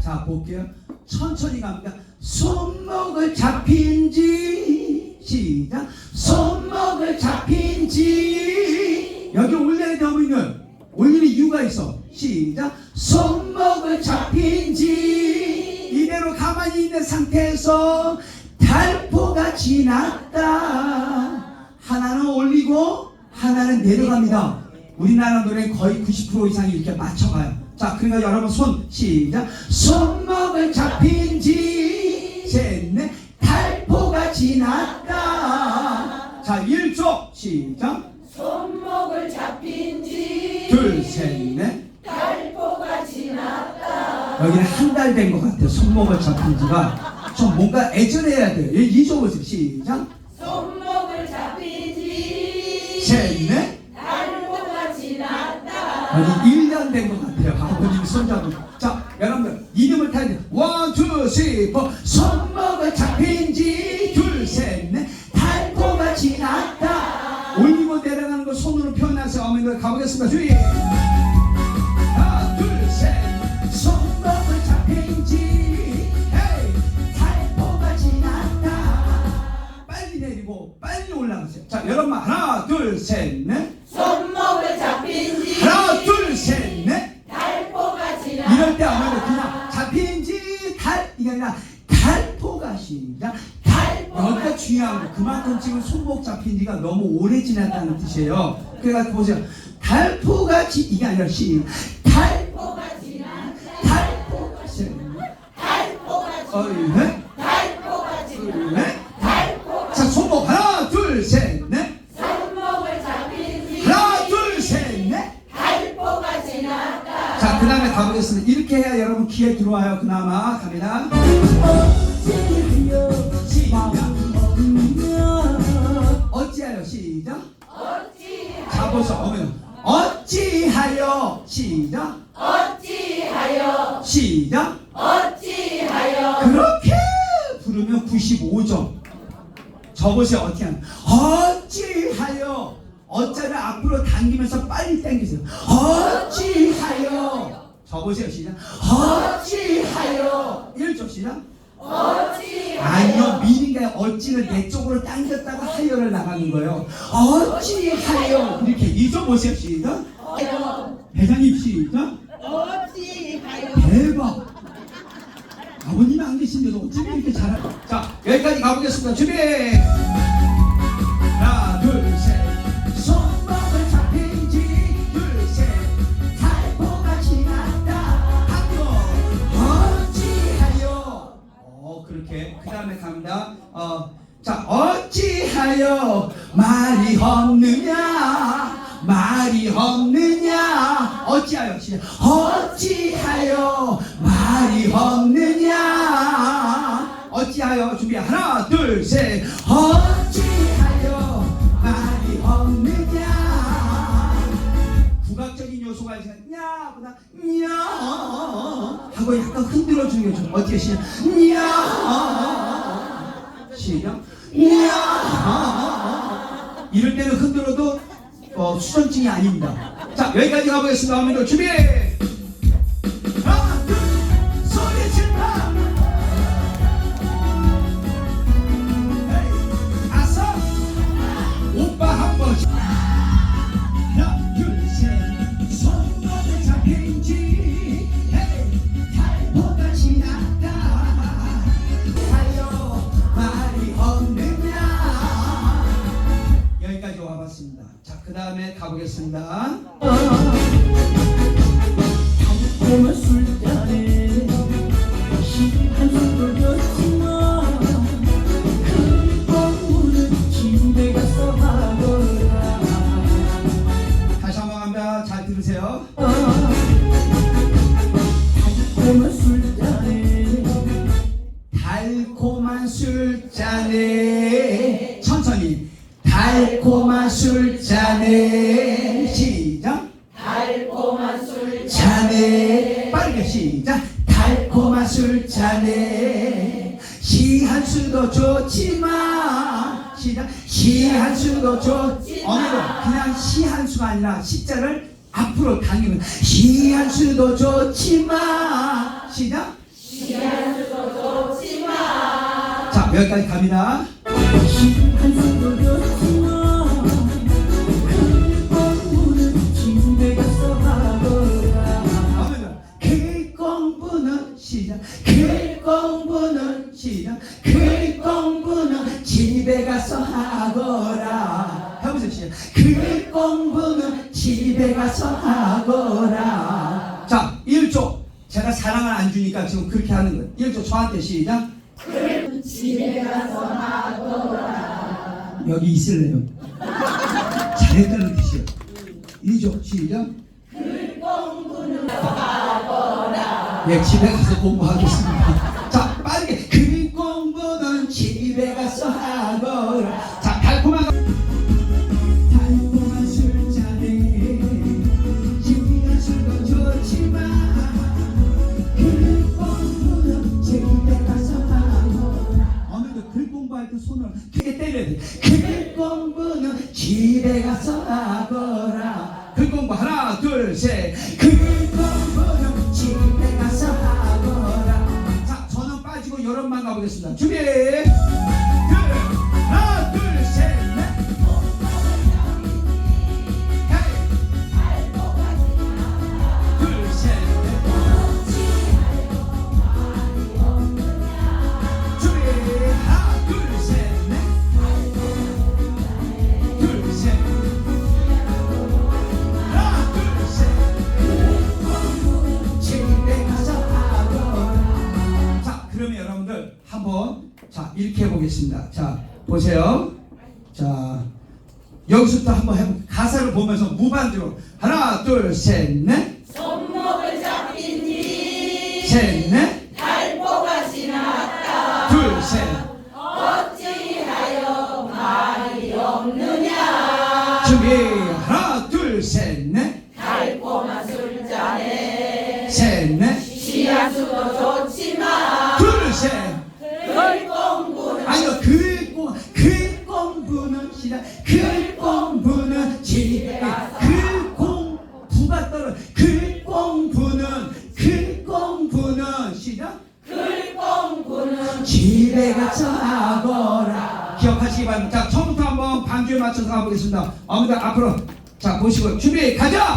자 볼게요. 천천히 갑니다. 손목을 잡힌지 시작. 손목을 잡힌지 여기 올려야 돼 어머니는 올리는 이유가 있어. 시작. 손목을 잡힌지 이대로 가만히 있는 상태에서 달포가 지났다. 하나는 올리고 하나는 내려갑니다. 우리나라 노래는 거의 90% 이상이 이렇게 맞춰가요. 자, 그러니까 여러분 손 시작. 손목을 잡힌 지 셋넷 달포가 지났다. 자, 1조 시작. 손목을 잡힌 지 둘, 셋, 넷. 달고가 지났다 여기는 한 달 된 것 같아요. 손목을 잡힌 지가 좀 뭔가 애절해야 돼요. 2조 보세요. 시작. 손목을 잡힌 지 셋, 넷. 아니 1년 된 것 같아요. 아버님 손잡고 자 여러분들 이름을 타야 돼요 원, 투, 쓰리, 포. 손목을 잡힌 지 둘 셋 넷. 달고가 지났다. 올리고 내려가는 거 손으로 표현하세요. 어머니들 가보겠습니다. 주의. 하나 둘 셋. 손목을 잡힌지 헤이. 달고가 지났다. 빨리 내리고 빨리 올라가세요. 자 여러분 하나 둘 셋 넷 중요한 거. 그만큼 지금 손목 잡힌 지가 너무 오래 지났다는 뜻이에요. 그래서 보세요. 달포가 지 이게 아니라 시. 어이 네? 네? 자 손목 하나 둘셋넷. 손목을 잡힌 지. 하나 둘셋넷. 자, 그 다음에 가보겠습니다. 이렇게 해야 여러분 귀에 들어와요. 그나마 보세요. 어떻게 하면. 어찌하여. 어짜를 앞으로 당기면서 빨리 당기세요. 어찌하여. 저보세요. 시작. 어찌하여. 1조 시작. 어찌하여 아니요. 미리가 어찌를 내 쪽으로 당겼다가 하여를 나가는 거예요. 어찌하여. 이렇게 2조 보세요. 시작. 회장님 시작. 어찌하여 대박. 계신데도 어쩜 이렇게 잘하 자, 여기까지 가보겠습니다. 준비. 하나, 둘, 셋. 손목을 잡힌지, 둘, 셋. 달포가 지났다. 한번 어찌하여. 어, 그렇게. 그 다음에 갑니다. 어, 자, 어찌하여 말이 없느냐. 말이 없느냐? 어찌하여. 어찌하여 말이 없느냐? 어찌하여 준비 하나 둘 셋. 어찌하여 말이 없느냐? 국악적인 요소가 있으면 냐보다 냐. 하고 약간 흔들어 주는 게 좋아 어떻게 시작? 냐. 시작. 냐. 이럴 때는 흔들어도 어, 수전증이 아닙니다. 자 여기까지 가보겠습니다. 어머니들 준비. 좋지 오늘은 그냥 시 한 수가 아니라 시자를 앞으로 당기면 시 한 수도 좋지만 시작. 자 여기까지 갑니다. 시한 수도 좋지만 그 그러면 그 공부는 시작. 그 공부는 시작. 그 공부는 집에 가서 하거라 그 공부는 집에 가서 하거라. 자 1조. 제가 사랑을 안 주니까 지금 그렇게 하는 거예요. 1조 저한테 시작. 집에 가서 하거라. 여기 있을래요? 잘했다는 뜻이에요 2조 시작 예, 집에 가서 공부하겠습니다. 때 손을 크게 때려야 돼. 글 공부는 집에 이렇게 해보겠습니다. 자, 보세요. 자, 여기서부터 한번 해보. 가사를 보면서 무반주로 하나, 둘, 셋, 넷. 손목을 잡힌 니 셋, 넷. 달보가 지났다 둘, 셋. 어찌하여 말이 없느냐 준비. 시작. 글 공부는 집에 글 공부가 떨어. 글 공부는 글 공부는 시작. 글 공부는 집에 가서 하거라. 기억하시기 바랍니다. 자, 처음부터 한번 반주에 맞춰서 가보겠습니다. 어머니 앞으로 자 보시고 준비 가자.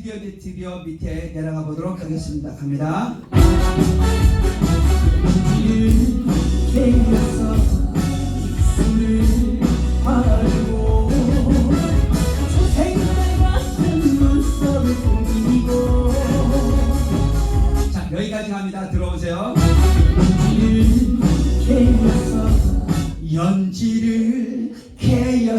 드디어 드디어 밑에 내려가 보도록 하겠습니다. 갑니다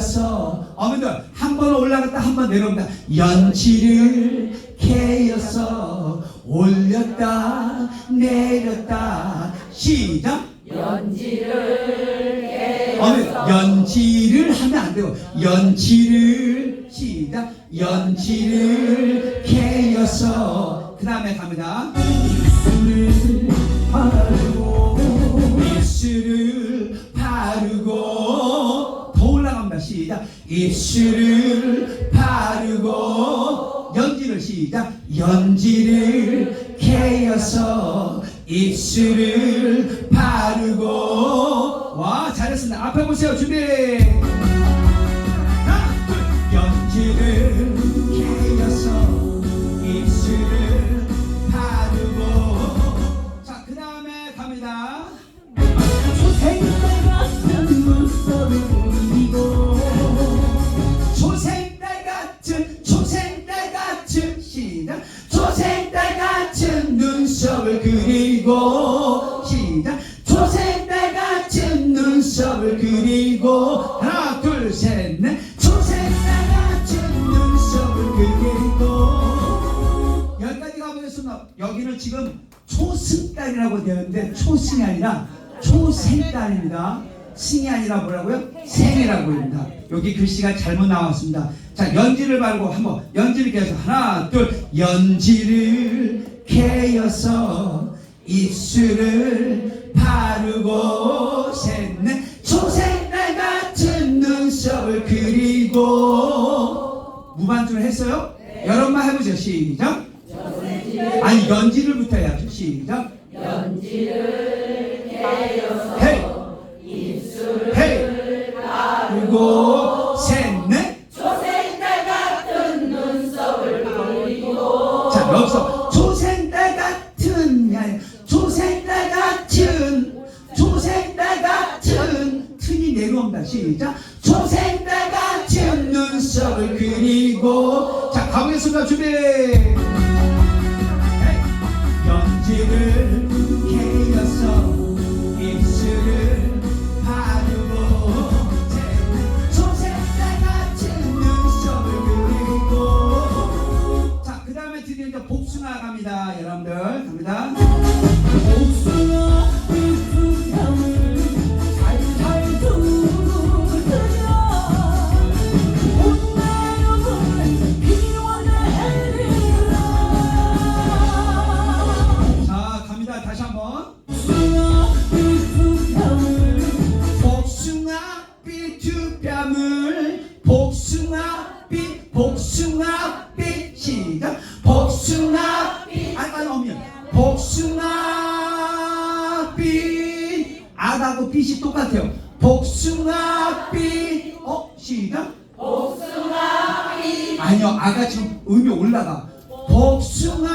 캐여서 어머니들 한번 올라갔다 한 번 내려옵니다. 연지를 캐여서 올렸다 내렸다. 시작. 연지를 어머니 연지를 하면 안 돼요. 연지를 시작. 연지를 캐여서. 그 다음에 갑니다. 입술을 바르고 입술을 바르고 더 올라갑니다 시작. 입술을 바르고 연지를 시작. 연지를 캐여서 입술을 바르고. 와 잘했습니다. 앞에 보세요 준비 그리고 시작 초생달 같은 눈썹을 그리고 하나 둘 셋 넷 초생달 같은 눈썹을 가보겠습니다. 여기는 지금 초승달이라고 되는데 초승이 아니라 초생달입니다. 승이 아니라 뭐라고요? 생이라고 합니다. 여기 글씨가 잘못 나왔습니다. 자, 연지를 바르고 한번 연지를 개어서 하나, 둘, 연지를 개어서 입술을 바르고 셋넷 초생달 같은 눈썹을 그리고 무반주를 했어요? 여러분만 해보죠. 시작. 아니 연지를부터 해야죠. 시작. 연지를 헤이 헤이 그리고 아니 없면 복숭아빛. 아하고 빛이 똑같아요. 복숭아빛. 어? 시작? 복숭아빛. 아니요 아가 지금 음이 올라가. 복숭아빛.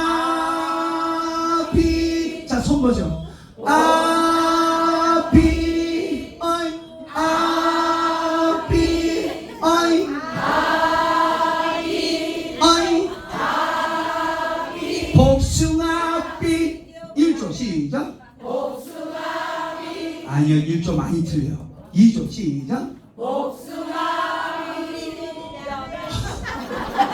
자손 보죠 아 아니요 1조 많이 틀려요 2조 시작.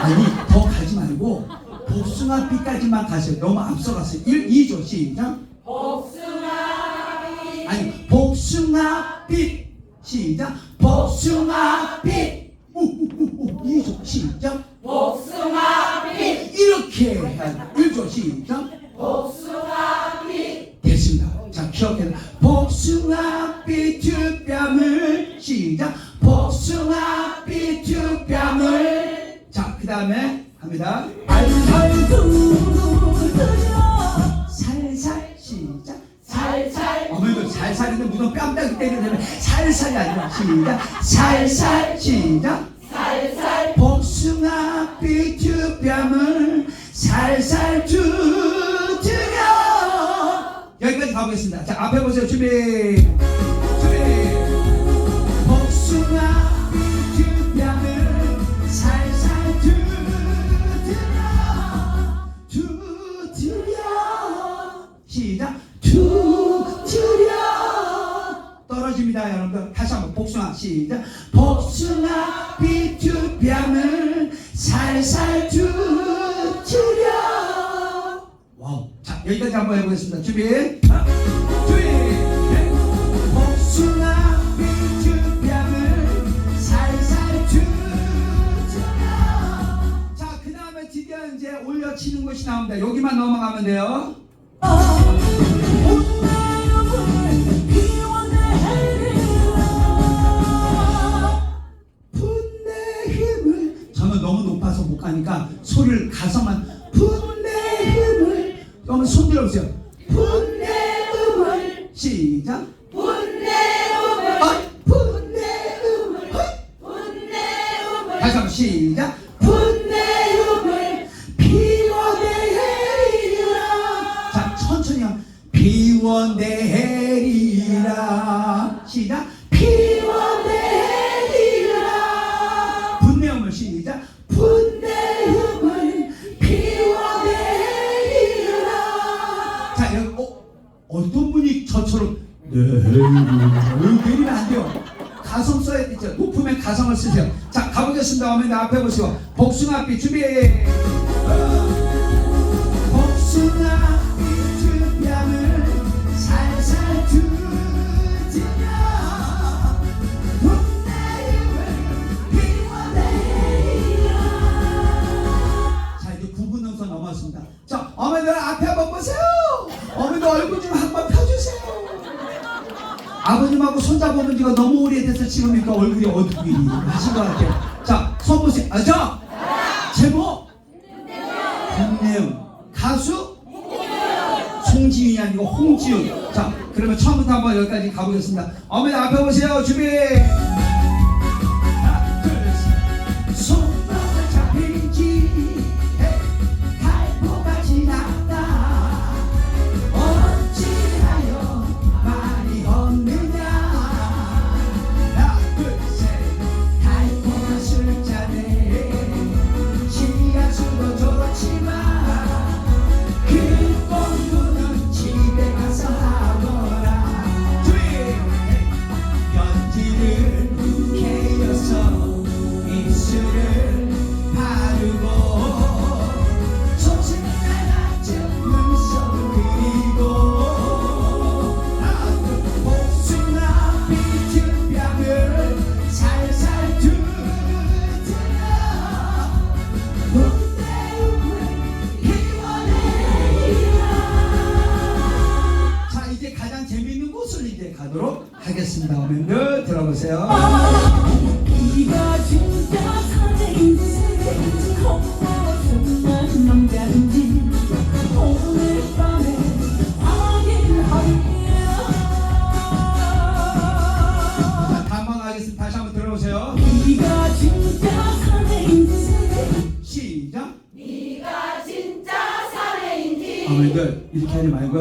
아니 더 가지 말고 복숭아빛까지만 가세요. 너무 앞서갔어요. 1, 2조 시작. 복숭아빛 아니 복숭아빛 시작. 복숭아빛 우우우우 2조 시작. 복숭아빛 이렇게 해야 1조 시작. 복숭아 복숭아빛 두 뺨을 시작. 복숭아빛 두 뺨을. 자그 다음에 합니다. 살살 두드려 살살 시작. 살살. 어머니도 살살인데 무슨 뺨따기 때리면 살살이 아니라 시작. 살살 시작. 살살. 복숭아빛 두 뺨을 살살 두드려 여기까지 가보겠습니다. 자 앞에 보세요. 준비. 준비. 떨어집니다 여러분들. 다시 한번 복숭아 시작. 복숭아 빛두 뺨을 살살 두드려 여기까지 한번 해보겠습니다. 준비. 두드려 자그 다음에 드디어 이제 올려치는 것이 나옵니다. 여기만 넘어가면 돼요. 저는 너무 높아서 못 가니까 소리를 가서만 그러면 손 들어보세요. 분내음을. 시작. 분내음을. 어이, 분내음을. 어이. 분내음을. 다시 한번 시작 내리면 안 돼요. 가성 써야 되죠. 높으면 가성을 쓰세요. 자, 가보겠습니다. 어머니 나 앞에 보시고. 복숭아비 준비. 어. 복숭아비 주변을 살살 두지며 자, 이제 9분 넘서 넘어왔습니다. 자, 어머니들 앞에 한번 보세요. 어머니도 얼굴 좀 아버님하고 손잡아본 지가 너무 오래돼서 지금 이렇게 얼굴이 어둡게 하신 것 같아요. 자, 손 보세요. 아, 저! 제목! 김내음. 가수? 송지윤이 아니고 홍지윤. 자, 그러면 처음부터 한번 여기까지 가보겠습니다. 어머니 앞에 보세요. 준비!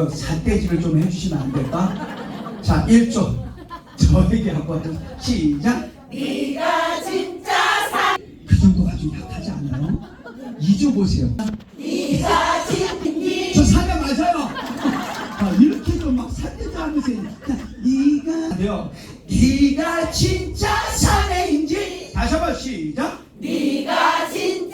말고요 삿대질을 좀 해주시면 안 될까? 자 1조 저에게 한번. 시작 네가 진짜 사 그 정도가 좀 약하지 않아요? 2조 보세요 네가 진지 저 사자 맞아요 아, 이렇게 좀막 삿대질 하면서 자, 네가 돼요 네가 진짜 사내인지 다시 한번 시작 네가 진짜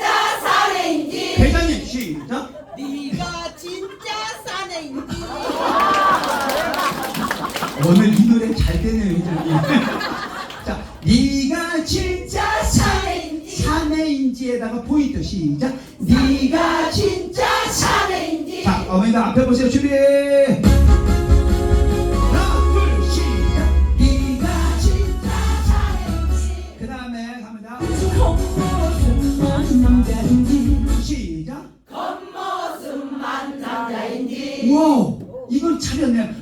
자 어머니들 앞에 보세요. 준비. 하나 둘 시작. 네가 진짜 사내인지. 그 다음에 갑니다. 겉모습만 남자인지. 시작. 겉모습만 남자인지. 우와 이걸 차렸네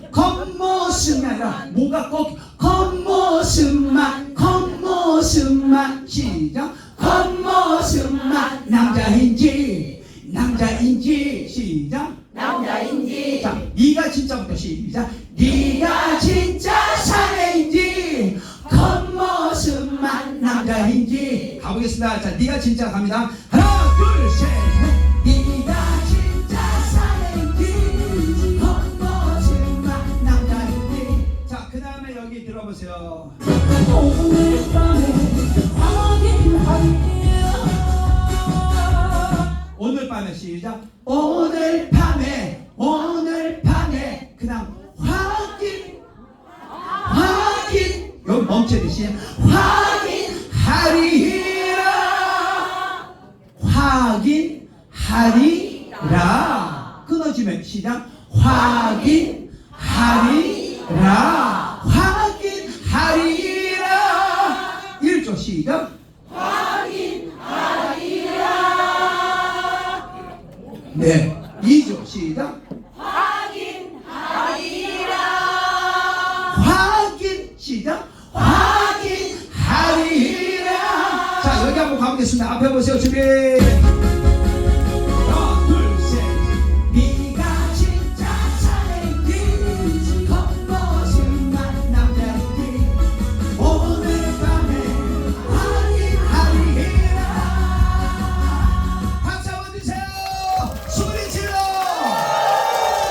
들어보세요. 오늘 밤에 시작. 오늘 밤에 오늘 밤에 그냥 확인 확인. 여기 멈춰듯이 확인하리라. 확인하리라. 끊어지면 시작. 확인하리라 확인하리라 1조 시작. 네